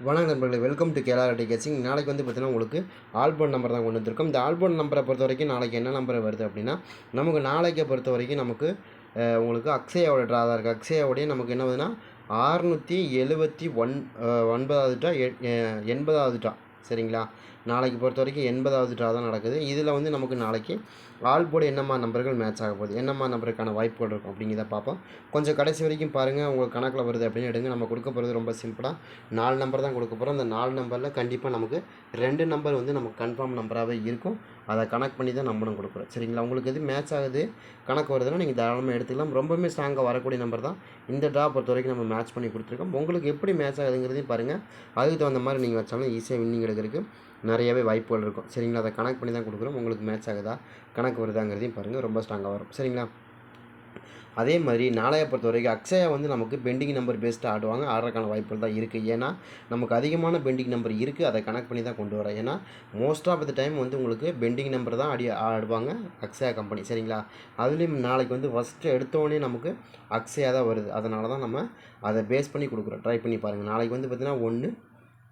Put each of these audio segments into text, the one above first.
வணக்கம் நண்பர்களே welcome to கேலாரட்டி கேசிங் நாளைக்கு வந்து பார்த்தீங்கன்னா உங்களுக்கு ஆல்போர்ட் நம்பர் தான் கொண்டு வந்திருக்கோம். இந்த ஆல்போர்ட் நம்பரை பொறுத்த வரைக்கும் நாளைக்கு என்ன நம்பர் வருது அப்படின்னா நமக்கு நாளைக்கை பொறுத்த வரைக்கும் நமக்கு உங்களுக்கு அக்ஷயாவோட ட்ரா தான் இருக்குது அக்ஷயாவோடைய நமக்கு என்ன வருதுன்னா ஆறுநூற்றி எழுபத்தி ஒன் ஒன்பதாவது ட்ரா எண்பதாவது ட்ரா சரிங்களா? நாளைக்கு பொறுத்த வரைக்கும் எண்பதாவது ட்ரா தான் நடக்குது. இதில் வந்து நமக்கு நாளைக்கு ஆல் போர்டு என்னம்மா நம்பர்கள் மேட்ச் ஆக போகுது? என்னம்மா நம்பருக்கான வாய்ப்புகள் இருக்கும் அப்படிங்கிறத பார்ப்போம். கொஞ்சம் கடைசி வரைக்கும் பாருங்கள் உங்கள் கணக்கில் வருது அப்படின்னு எடுங்க. நம்ம கொடுக்க போகிறது ரொம்ப சிம்பிளாக நாலு நம்பர் தான் கொடுக்க போகிறோம் அந்த நாலு நம்பரில் கண்டிப்பாக நமக்கு ரெண்டு நம்பர் வந்து நமக்கு கன்ஃபார்ம் நம்பராகவே இருக்கும். அதை கனெக்ட் பண்ணி தான் நம்மளும் கொடுக்குறோம் சரிங்களா? உங்களுக்கு எது மேட்ச் ஆகுது கணக்கு வருதுன்னா நீங்கள் தாராளமாக எடுத்துக்கலாம். ரொம்பவுமே ஸ்ட்ராங்காக வரக்கூடிய நம்பர் தான். இந்த ட்ரா பொறுத்த வரைக்கும் நம்ம மேட்ச் பண்ணி கொடுத்துருக்கோம். உங்களுக்கு எப்படி மேட்ச் ஆகுதுங்கிறதையும் பாருங்கள் அதுக்கு தகுந்த மாதிரி நீங்கள் வச்சாலும் ஈஸியாக வின்னிங் எடுக்கிறதுக்கு நிறையவே வாய்ப்புகள் இருக்கும். சரிங்களா? அதை கணக்கு பண்ணி தான் கொடுக்குறோம் உங்களுக்கு மேட்ச் ஆகுதா? கணக்கு வருதாங்கிறதையும் பாருங்கள் ரொம்ப ஸ்ட்ராங்காக வரும். சரிங்களா? அதே மாதிரி நாளையை பொறுத்த வரைக்கும் அக்ஷயா வந்து நமக்கு பெண்டிங் நம்பர் பேஸ்ட்டு ஆடுவாங்க. ஆடுறதுக்கான வாய்ப்புகள் தான் இருக்குது ஏன்னா நமக்கு அதிகமான பெண்டிங் நம்பர் இருக்குது அதை கனெக்ட் பண்ணி தான் கொண்டு வரேன் ஏன்னா மோஸ்ட் ஆஃப் த டைம் வந்து உங்களுக்கு பெண்டிங் நம்பர் தான் ஆடி ஆடுவாங்க அக்ஷயா கம்பெனி சரிங்களா? அதுலேயும் நாளைக்கு வந்து ஃபஸ்ட்டு எடுத்தோடனே நமக்கு அக்ஷயா தான் வருது. அதனால தான் நம்ம அதை பேஸ் பண்ணி கொடுக்குறோம். ட்ரை பண்ணி பாருங்கள் நாளைக்கு வந்து பார்த்தீங்கன்னா ஒன்று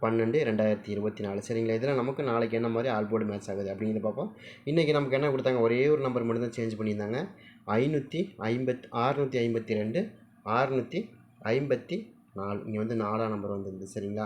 பன்னெண்டு ரெண்டாயிரத்தி இருபத்தி நாலு. சரிங்களா? இதில் நமக்கு நாளைக்கு என்ன மாதிரி ஆல்போர்டு மேட்ச் ஆகுது அப்படிங்கிறத பார்ப்போம். இன்றைக்கி நமக்கு என்ன கொடுத்தாங்க? ஒரே ஒரு நம்பர் மட்டும் தான் சேஞ்ச் பண்ணியிருந்தாங்க. ஐநூற்றி ஐம்பத் ஆறுநூற்றி ஐம்பத்தி ரெண்டு ஆறுநூற்றி ஐம்பத்தி நாலு இங்கே வந்து நாலாம் நம்பர் வந்திருந்தது சரிங்களா?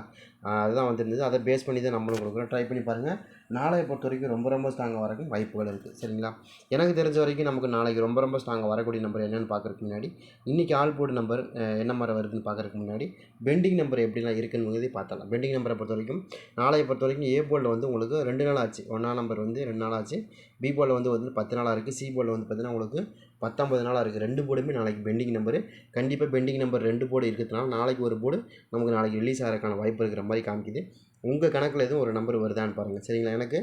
அதுதான் வந்திருந்தது. அதை பேஸ் பண்ணி தான் நம்மளும் கொடுக்குறோம். ட்ரை பண்ணி பாருங்கள் நாளையை பொறுத்த வரைக்கும் ரொம்ப ரொம்ப ஸ்ட்ராங்காக வரக்கும் வாய்ப்புகள் இருக்குது சரிங்களா? எனக்கு தெரிஞ்ச வரைக்கும் நமக்கு நாளைக்கு ரொம்ப ரொம்ப ஸ்ட்ராங்காக வரக்கூடிய நம்பர் என்னென்னு பார்க்குறதுக்கு முன்னாடி இன்றைக்கி ஆல் போர்டு நம்பர் என்ன மாதிரி வருதுன்னு பார்க்குறதுக்கு முன்னாடி பெண்டிங் நம்பர் எப்படிலாம் இருக்குன்னு பார்த்தலாம் பெண்டிங் நம்பரை பொறுத்த வரைக்கும் நாளையை பொறுத்த வரைக்கும் ஏ போர்டில் வந்து உங்களுக்கு ரெண்டு நாள் ஆச்சு. ஒன்றாம் நம்பர் வந்து ரெண்டு நாள் ஆச்சு. பி போர்டில் வந்து வந்து பத்து நாளாக இருக்குது சி போர்டில் வந்து பார்த்தீங்கன்னா உங்களுக்கு பத்தொம்பது நாளாக இருக்குது ரெண்டு போர்டுமே நாளைக்கு பெண்டிங் நம்பரு கண்டிப்பாக பெண்டிங் நம்பர் ரெண்டு போர்டு இருக்கிறதுனால நாளைக்கு ஒரு போர்டு நமக்கு நாளைக்கு ரிலீஸ் ஆகிறதுக்கான வாய்ப்பு இருக்கிற மாதிரி காமிக்குது. உங்கள் கணக்கில் எதுவும் ஒரு நம்பர் வருதான்னு பாருங்கள் சரிங்களா? எனக்கு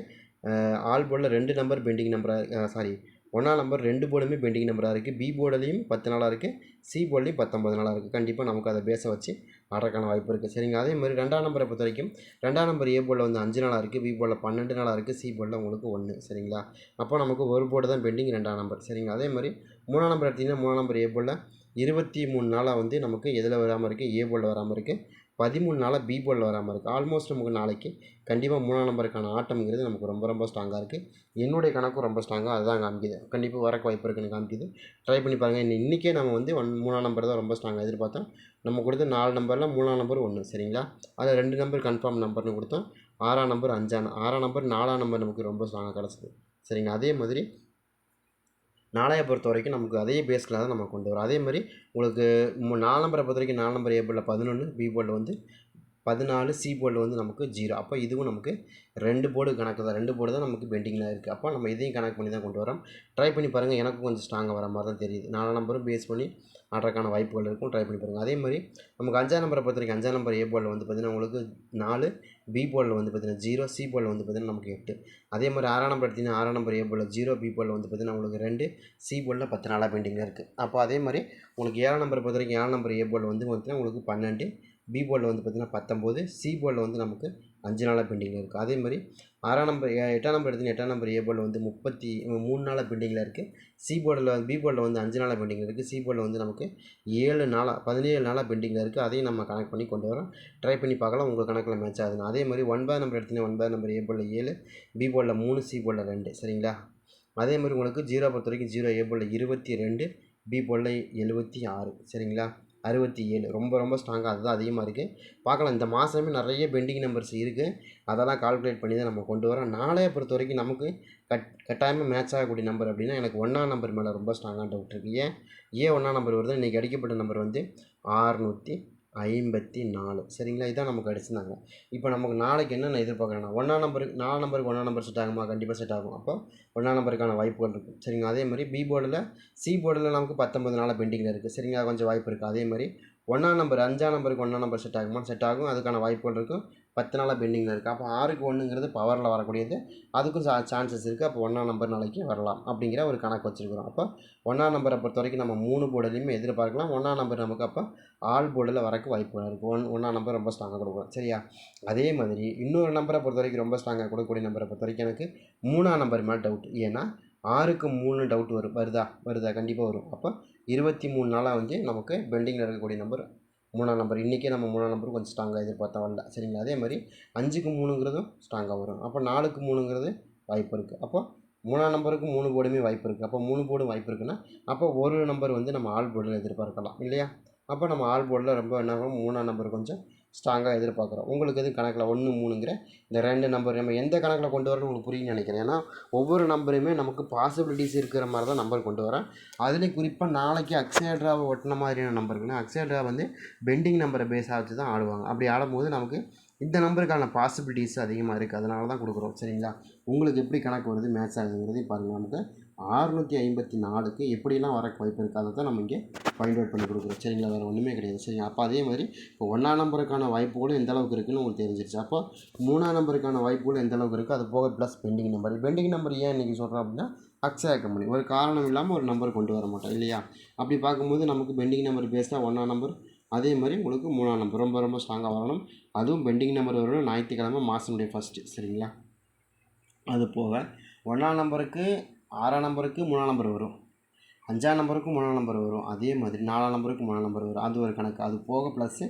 ஆல் போர்டில் ரெண்டு நம்பர் பெண்டிங் நம்பராக சாரி ஒன்றாம் நம்பர் ரெண்டு போர்டுமே பெண்டிங் நம்பராக இருக்குது பி போர்டுலேயும் பத்து நாளாக இருக்குது சி போர்ட்லேயும் பத்தொம்பது நாளாக இருக்குது கண்டிப்பாக நமக்கு அதை பேச வச்சு ஆடுறதுக்கான வாய்ப்பு இருக்குது சரிங்க அதே மாதிரி ரெண்டாம் நம்பரை பொறுத்த வரைக்கும் ரெண்டாம் நம்பர் ஏ போர்டில் வந்து அஞ்சு நாளாக இருக்குது பி போர்டில் பன்னெண்டு நாளாக இருக்குது சி போர்டில் உங்களுக்கு ஒன்று சரிங்களா? அப்போ நமக்கு ஒரு போர்டு தான் பெண்டிங் ரெண்டாம் நம்பர் சரிங்க அதே மாதிரி மூணாம் நம்பர் எடுத்திங்கன்னா மூணாம் நம்பர் ஏ போர்டில் இருபத்தி மூணு நாளாக வந்து நமக்கு எதில் வராமல் இருக்குது ஏ போர்டில் வராமல் இருக்குது பதிமூணு நாளாக பி போர்டில் வராமல் இருக்குது ஆல்மோஸ்ட் நமக்கு நாளைக்கு கண்டிப்பாக மூணாம் நம்பருக்கான ஆட்டம்ங்கிறது நமக்கு ரொம்ப ரொம்ப ஸ்ட்ராங்காக இருக்குது என்னுடைய கணக்கும் ரொம்ப ஸ்ட்ராங்காக அதுதான் காமிக்குது. கண்டிப்பாக வரக்கு வாய்ப்பு இருக்குன்னு காமிக்குது. ட்ரை பண்ணி பாருங்கள் இன்றைக்கே நம்ம வந்து ஒன் மூணாம் நம்பர் தான் ரொம்ப ஸ்ட்ராங்காக எதிர்பார்த்தோம். நம்ம கொடுத்த நாலு நம்பரில் மூணாம் நம்பர் ஒன்று சரிங்களா? அதில் ரெண்டு நம்பர் கன்ஃபார்ம் நம்பர்னு கொடுத்தோம். ஆறாம் நம்பர் அஞ்சாம் ஆறாம் நம்பர் நாலாம் நம்பர் நமக்கு ரொம்ப ஸ்ட்ராங்காக கிடச்சிது. சரிங்களா? அதே மாதிரி நாளையை பொறுத்த வரைக்கும் நமக்கு அதே பேஸில் தான் நம்ம கொண்டு வரும். அதே மாதிரி உங்களுக்கு நாலம்பரை நாலு நம்பரை பொறுத்த வரைக்கும் நாலு நம்பர் ஏ போர்டில் பதினொன்று பி போர்டில் வந்து பதினாலு சி போர்டில் வந்து நமக்கு ஜீரோ அப்போ இதுவும் நமக்கு ரெண்டு போர்டு கணக்கு தான். ரெண்டு போர்டு தான் நமக்கு பெண்டிங்கில் இருக்குது அப்போ நம்ம இதையும் கணக்கு பண்ணி தான் கொண்டு வரோம். ட்ரை பண்ணி பாருங்கள் எனக்கும் கொஞ்சம் ஸ்ட்ராங்காக வர மாதிரி தான் தெரியுது. நாலு நம்பரும் பேஸ் பண்ணி ஆடுறதுக்கான வாய்ப்புகள் இருக்கும். ட்ரை பண்ணி பாருங்கள் அதே மாதிரி நமக்கு அஞ்சாம் நம்பரை பொறுத்த வரைக்கும் அஞ்சாம் நம்பர் ஏ போர்டில் வந்து பார்த்திங்கன்னா உங்களுக்கு நாலு பி போர்டில் வந்து பார்த்திங்கன்னா ஜீரோ சி போர்டில் வந்து பார்த்திங்கன்னா நமக்கு எட்டு. அதே மாதிரி ஆறாம் நம்பர் எடுத்திங்கன்னா ஆறாம் நம்பர் ஏ போர்டில் ஜீரோ பி போர்டில் வந்து பார்த்திங்கன்னா உங்களுக்கு ரெண்டு சி போர்டில் பத்து நாளாக பெண்டிங்கில் இருக்குது அப்போ அதே மாதிரி உங்களுக்கு ஏழாம் நம்பர் பொறுத்த வரைக்கும் ஏழாம் நம்பர் ஏ போர்டில் வந்து பார்த்திங்கன்னா உங்களுக்கு பன்னெண்டு பி போர்டில் வந்து பார்த்திங்கன்னா பத்தொம்போது சி போர்டில் வந்து நமக்கு அஞ்சு நாளாக பெண்டிங்கில் இருக்குது அதே மாதிரி ஆறாம் நம்பர் எட்டாம் நம்பர் எடுத்துன்னு எட்டாம் நம்பர் ஏ போர்டில் வந்து முப்பத்தி மூணு நாளாக பெண்டிங்கில் இருக்குது சி போர்டில் பி போர்டில் வந்து அஞ்சு நாளாக பெண்டிங்கில் இருக்குது சி போர்டில் வந்து நமக்கு ஏழு நாளாக பதினேழு நாளாக பெண்டிங்கில் இருக்குது அதையும் நம்ம கனெக்ட் பண்ணி கொண்டு வரோம் ட்ரை பண்ணி பார்க்கலாம் உங்கள் கணக்கில் மேட்ச் ஆகுதுன்னு அதே மாதிரி ஒன்பது நம்பர் எடுத்தீங்கன்னா ஒன்பது நம்பர் ஏ போர்டில் ஏழு பி போர்டில் மூணு சி போர்டில் ரெண்டு சரிங்களா அதே மாதிரி உங்களுக்கு ஜீரோ பொறுத்த வரைக்கும் ஜீரோ ஏ போர்டில் இருபத்தி ரெண்டு பி போர்டில் எழுபத்தி ஆறு சரிங்களா அறுபத்தி ஏழு. ரொம்ப ரொம்ப ஸ்ட்ராங்காக அதுதான் அதிகமாக இருக்குது பார்க்கலாம் இந்த மாதமே நிறைய பெண்டிங் நம்பர்ஸ் இருக்குது அதெல்லாம் கால்குலேட் பண்ணி தான் நம்ம கொண்டு வரோம். நாளைய பொறுத்த வரைக்கும் நமக்கு கட் கட்டாயமாக மேட்ச் ஆகக்கூடிய நம்பர் அப்படின்னா எனக்கு ஒன்றாம் நம்பர் மேலே ரொம்ப ஸ்ட்ராங்காக டவுட் இருக்குது ஏன்? ஏன் ஒன்றாம் நம்பர் வருது? இன்றைக்கி அடிக்கப்பட்ட நம்பர் வந்து ஆறுநூற்றி ஐம்பத்தி நாலு. சரிங்களா? இதான் நமக்கு அடிச்சிருந்தாங்க. இப்போ நமக்கு நாளைக்கு என்ன நான் எதிர்பார்க்குறேன்னா ஒன்றா நம்பருக்கு நாலு நம்பருக்கு ஒன்றா நம்பர் செட் ஆகுமா? கண்டிப்பாக செட் ஆகும். அப்போ ஒன்றா நம்பருக்கான வாய்ப்புகள் இருக்குது சரிங்களா? அதே மாதிரி பி போர்டில் சி போர்டில் நமக்கு பத்தொம்பது நாளாக பெண்டிங்கில் இருக்குது சரிங்களா? கொஞ்சம் வாய்ப்பு இருக்குது அதே மாதிரி ஒன்றா நம்பர் அஞ்சாம் நம்பருக்கு ஒன்றா நம்பர் செட் ஆகுமா செட் ஆகும். அதுக்கான வாய்ப்புகள் இருக்கும். பத்து நாளாக பெண்டிங்கில் இருக்குது அப்போ ஆறுக்கு ஒன்றுங்கிறது பவரில் வரக்கூடியது. அதுக்கும் சா சான்சஸ் இருக்குது அப்போ ஒன்றாம் நம்பர் நாளைக்கு வரலாம் அப்படிங்கிற ஒரு கணக்கு வச்சுருக்கிறோம். அப்போ ஒன்றாம் நம்பரை பொறுத்த வரைக்கும் நம்ம மூணு போர்டுலையுமே எதிர்பார்க்கலாம். ஒன்றாம் நம்பர் நமக்கு அப்போ ஆல் போர்டில் வரக்கு வாய்ப்பு இருக்குது ஒன் ஒன்றாம் நம்பர் ரொம்ப ஸ்ட்ராங்காக கொடுக்கும். சரியா? அதே மாதிரி இன்னொரு நம்பரை பொறுத்த வரைக்கும் ரொம்ப ஸ்ட்ராங்காக கொடுக்கக்கூடிய நம்பரை பொறுத்த வரைக்கும் எனக்கு மூணாம் நம்பர் மேலே டவுட் ஏன்னா ஆறுக்கு மூணு டவுட் வரும். வருதா? வருதா? கண்டிப்பாக வரும். அப்போ இருபத்தி மூணு நாளாக வந்து நமக்கு பெண்டிங்கில் இருக்கக்கூடிய நம்பர் மூணாம் நம்பர் இன்றைக்கே நம்ம மூணாம் நம்பர் கொஞ்சம் ஸ்ட்ராங்காக எதிர்பார்த்தா வரல. சரிங்களா? அதே மாதிரி அஞ்சுக்கு மூணுங்கிறதும் ஸ்ட்ராங்காக வரும். அப்போ நாலுக்கு மூணுங்கிறது வாய்ப்பு இருக்குது அப்போ மூணாம் நம்பருக்கு மூணு போர்டுமே வாய்ப்பு இருக்குது அப்போ மூணு போர்டும் வாய்ப்பு இருக்குன்னா அப்போ ஒரு நம்பர் வந்து நம்ம ஆல் போர்டில் எதிர்பார்க்கலாம். இல்லையா? அப்போ நம்ம ஆல் போர்டில் ரொம்ப என்ன மூணாம் நம்பர் கொஞ்சம் ஸ்ட்ராங்காக எதிர்பார்க்குறோம். உங்களுக்கு எதுவும் கணக்கில் ஒன்று மூணுங்கிற இந்த ரெண்டு நம்பர் நம்ம எந்த கணக்கில் கொண்டு வரணும் உங்களுக்கு புரியும்னு நினைக்கிறேன். ஏன்னா ஒவ்வொரு நம்பருமே நமக்கு பாசிபிலிட்டிஸ் இருக்கிற மாதிரி தான் நம்பர் கொண்டு வரேன் அதுலேயும் குறிப்பாக நாளைக்கு அக்ஸேட்ராவை ஒட்டின மாதிரியான நம்பருக்குன்னா அக்ஸேட்ரா வந்து பெண்டிங் நம்பரை பேஸாக வச்சு தான் ஆடுவாங்க. அப்படி ஆடும்போது நமக்கு இந்த நம்பருக்கான பாசிபிலிட்டிஸ் அதிகமாக இருக்குது அதனால தான் கொடுக்குறோம். சரிங்களா? உங்களுக்கு எப்படி கணக்கு வருது மேட்ச் ஆகுதுங்கிறதையும் பாருங்கள் நமக்கு ஆறுநூற்றி ஐம்பத்தி நாலுக்கு எப்படிலாம் வரக்கு வாய்ப்பு இருக்குது அதை தான் நம்ம இங்கே ஃபைண்ட் அவுட் பண்ணி கொடுக்குறோம். சரிங்களா? வேறு ஒன்றுமே கிடையாது. சரிங்களா அப்போ அதே மாதிரி இப்போ ஒன்றாம் நம்பருக்கான வாய்ப்புகளும் எந்த அளவுக்கு இருக்குன்னு உங்களுக்கு தெரிஞ்சிருச்சு. அப்போ மூணாம் நம்பருக்கான வாய்ப்புகளும் எந்த அளவுக்கு இருக்குது அது போக plus pending number pending number ஏன் இன்றைக்கி சொல்கிறோம் அப்படின்னா அக்ஸயா கம்பெனி ஒரு காரணம் இல்லாமல் ஒரு நம்பர் கொண்டு வர மாட்டோம் இல்லையா? அப்படி பார்க்கும்போது நமக்கு பெண்டிங் நம்பர் பேஸ்டாக ஒன்றாம் நம்பர் அதே மாதிரி உங்களுக்கு மூணாம் நம்பர் ரொம்ப ரொம்ப ஸ்ட்ராங்காக வரணும். அதுவும் பெண்டிங் நம்பர் வரணும் ஞாயிற்றுக்கிழமை மாதனுடைய ஃபஸ்ட்டு சரிங்களா? அது போக ஒன்றாம் நம்பருக்கு ஆறாம் நம்பருக்கு மூணாம் நம்பர் வரும். அஞ்சாம் நம்பருக்கு மூணாம் நம்பர் வரும். அதே மாதிரி நாலாம் நம்பருக்கு மூணாம் நம்பர் வரும். அது ஒரு கணக்கு. அது போக ப்ளஸ்ஸு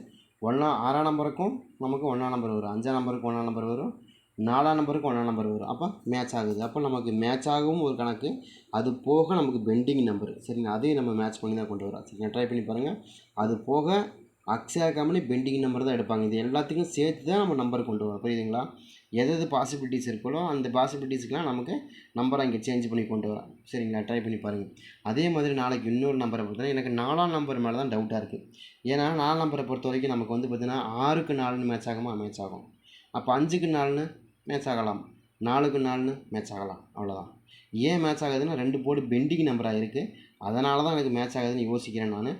ஒன்றா ஆறாம் நம்பருக்கும் நமக்கு ஒன்றாம் நம்பர் வரும். அஞ்சாம் நம்பருக்கு ஒன்றாம் நம்பர் வரும். நாலாம் நம்பருக்கு ஒன்றாம் நம்பர் வரும். அப்போ மேட்ச் ஆகுது. அப்போ நமக்கு மேட்ச் ஆகவும் ஒரு கணக்கு. அது போக நமக்கு பெண்டிங் நம்பர் சரிங்களா? அதையும் நம்ம மேட்ச் பண்ணி தான் கொண்டு வரோம் சரிங்களா? ட்ரை பண்ணி பாருங்கள் அது போக அக்ஸயா கம்பெனி பெண்டிங் நம்பர் தான் எடுப்பாங்க. இது எல்லாத்துக்கும் சேர்த்து தான் நம்ம நம்பர் கொண்டு வரோம் புரியுதுங்களா? எது எது பாசிபிலிட்டிஸ் இருக்கோ அந்த பாசிபிலிட்டிஸ்க்கெலாம் நமக்கு நம்பரை இங்கே சேஞ்ச் பண்ணி கொண்டு வரோம். சரிங்களா? ட்ரை பண்ணி பாருங்கள் அதே மாதிரி நாளைக்கு இன்னொரு நம்பரை பொறுத்தவரை எனக்கு நாலாம் நம்பர் மேலே தான் டவுட்டாக இருக்குது ஏன்னா நாலாம் நம்பரை பொறுத்த வரைக்கும் நமக்கு வந்து பார்த்திங்கன்னா ஆறுக்கு நாலுன்னு மேட்ச் ஆகுமா? மேட்ச் ஆகும். அப்போ அஞ்சுக்கு நாலுன்னு மேட்ச் ஆகலாம். நாலுக்கு நாலுன்னு மேட்ச் ஆகலாம். அவ்வளோதான் ஏன் மேட்ச் ஆகுதுன்னா ரெண்டு போர்டு பெண்டிங் நம்பராக இருக்குது அதனால தான் எனக்கு மேட்ச் ஆகுதுன்னு யோசிக்கிறேன் நான்.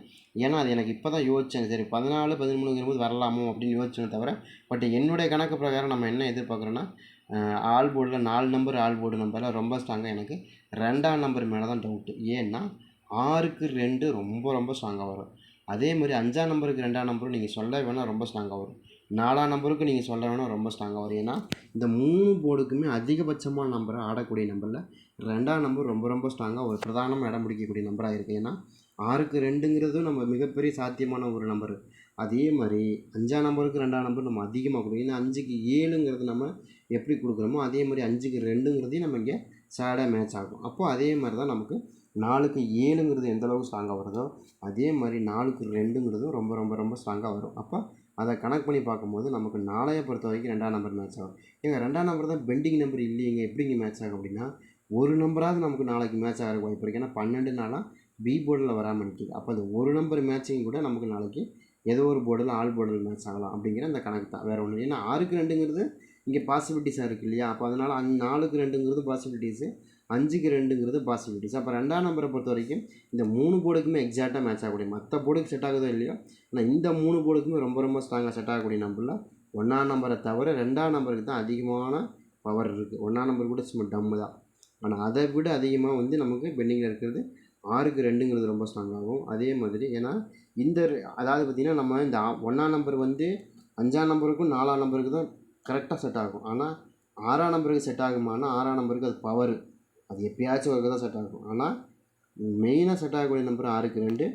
ஏன்னா அது எனக்கு இப்போ தான் யோசித்தேன் சரி பதினாலு பதிமூணுங்கிற போது வரலாமோ அப்படின்னு யோசிச்சேனே தவிர பட் என்னுடைய கணக்கு பிரகாரம் நம்ம என்ன எதிர்பார்க்குறோன்னா ஆல் போர்டில் நாலு நம்பர் ஆல் போர்டு நம்பரில் ரொம்ப ஸ்ட்ராங்காக எனக்கு ரெண்டாம் நம்பர் மேலே தான் டவுட்டு ஏன்னா ஆறுக்கு ரெண்டு ரொம்ப ரொம்ப ஸ்ட்ராங்காக வரும். அதே மாதிரி அஞ்சாம் நம்பருக்கு ரெண்டாம் நம்பரும் நீங்கள் சொல்ல வேணால் ரொம்ப ஸ்ட்ராங்காக வரும். நாலாம் நம்பருக்கு நீங்கள் சொல்ல வேணும் ரொம்ப ஸ்ட்ராங்காக வரும். ஏன்னா இந்த மூணு போர்டுக்குமே அதிகபட்சமான நம்பரை ஆடக்கூடிய நம்பரில் ரெண்டாம் நம்பர் ரொம்ப ரொம்ப ஸ்ட்ராங்காக ஒரு பிரதானமாக இடம் பிடிக்கக்கூடிய நம்பராக இருக்குது ஏன்னா ஆறுக்கு ரெண்டுங்கிறதும் நம்ம மிகப்பெரிய சாத்தியமான ஒரு நம்பர் அதே மாதிரி அஞ்சாம் நம்பருக்கு ரெண்டாம் நம்பர் நம்ம அதிகமாக கொடுக்கும் ஏன்னா அஞ்சுக்கு ஏழுங்கிறது நம்ம எப்படி கொடுக்குறோமோ அதே மாதிரி அஞ்சுக்கு ரெண்டுங்கிறதையும் நம்ம இங்கே சேடாக மேட்ச் ஆகும். அப்போது அதே மாதிரி தான் நமக்கு நாலுக்கு ஏழுங்கிறது எந்தளவுக்கு ஸ்ட்ராங்காக வருதோ அதே மாதிரி நாலுக்கு ரெண்டுங்கிறதும் ரொம்ப ரொம்ப ரொம்ப ஸ்ட்ராங்காக வரும். அப்போ அதை கணக்கு பண்ணி பார்க்கும்போது நமக்கு நாளைய பொறுத்த வரைக்கும் ரெண்டாம் நம்பர் மேட்ச் ஆகும். ஏங்க ரெண்டாம் நம்பர் தான் பெண்டிங் நம்பர் இல்லைங்க எப்படிங்க மேட்ச் ஆகும் அப்படின்னா ஒரு நம்பராவது நமக்கு நாளைக்கு மேட்ச் ஆகிற வாய்ப்பு இருக்குது ஏன்னா பன்னெண்டு நாளாக பி போர்டில் வராமல் நிற்கிது அப்போ அது ஒரு நம்பர் மேட்சிங் கூட நமக்கு நாளைக்கு ஏதோ ஒரு போர்டில் ஆல் போர்டில் மேட்ச் ஆகலாம் அப்படிங்கிற அந்த கணக்கு தான். வேறு ஒன்று ஏன்னா ஆறுக்கு ரெண்டுங்கிறது இங்கே பாசிபிலிட்டிஸாக இருக்குது இல்லையா? அப்போ அதனால் அந் நாலுக்கு ரெண்டுங்கிறது பாசிபிலிட்டிஸு அஞ்சுக்கு ரெண்டுங்கிறது பாசிபிலிட்டிஸ் அப்போ ரெண்டாம் நம்பரை பொறுத்த வரைக்கும் இந்த மூணு போர்டுக்குமே எக்ஸாக்டாக மேட்ச் ஆகக்கூடிய மற்ற போர்டுக்கு செட் ஆகுதோ இல்லையோ ஆனால் இந்த மூணு போர்டுக்குமே ரொம்ப ரொம்ப ஸ்ட்ராங்காக செட் ஆகக்கூடிய நம்பரில் ஒன்றாம் நம்பரை தவிர ரெண்டாம் நம்பருக்கு தான் அதிகமான பவர் இருக்குது ஒன்றாம் நம்பர் கூட சும்மா டம்மு தான். ஆனால் அதை விட அதிகமாக வந்து நமக்கு பெண்டிங்கில் இருக்கிறது ஆறுக்கு ரெண்டுங்கிறது ரொம்ப ஸ்ட்ராங்காகும் அதே மாதிரி ஏன்னா இந்த அதாவது பார்த்திங்கன்னா நம்ம இந்த ஒன்றாம் நம்பர் வந்து அஞ்சாம் நம்பருக்கும் நாலாம் நம்பருக்கு தான் கரெக்டாக செட் ஆகும். ஆனால் ஆறாம் நம்பருக்கு செட் ஆகுமானா ஆறாம் நம்பருக்கு அது பவர் அது எப்பயாச்சும் ஒரு தான் செட் ஆகும் ஆனால் மெயினாக செட் ஆகக்கூடிய நம்பர் ஆறுக்கு ரெண்டு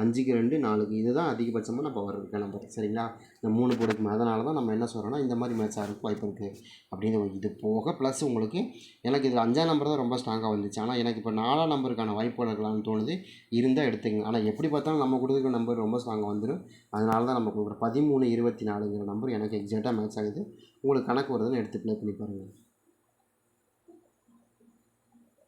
அஞ்சுக்கு ரெண்டு நாலுக்கு இதுதான் அதிகபட்சமாக நம்ம பவர் நம்பர் சரிங்களா? இந்த மூணு போடுக்குமே அதனால தான் நம்ம என்ன சொல்கிறோன்னா இந்த மாதிரி மேட்ச் ஆகிறதுக்கு வாய்ப்பு இருக்குது அப்படின்னு இது போக ப்ளஸ் உங்களுக்கு எனக்கு இது அஞ்சாம் நம்பர் தான் ரொம்ப ஸ்ட்ராங்காக வந்துச்சு. ஆனால் எனக்கு இப்போ நாலாம் நம்பருக்கான வாய்ப்பு இருக்கலாம்னு தோணுது. இருந்தால் எடுத்துங்க ஆனால் எப்படி பார்த்தாலும் நம்ம கொடுத்துருக்க நம்பர் ரொம்ப ஸ்ட்ராங்காக வந்துடும் அதனால தான் நம்ம கொடுக்குற பதிமூணு இருபத்தி நாலுங்கிற நம்பர் எனக்கு எக்ஸாக்டாக மேட்ச் ஆகுது. உங்களுக்கு கணக்கு வருதுன்னு எடுத்து ப்ளே பண்ணி பாருங்கள்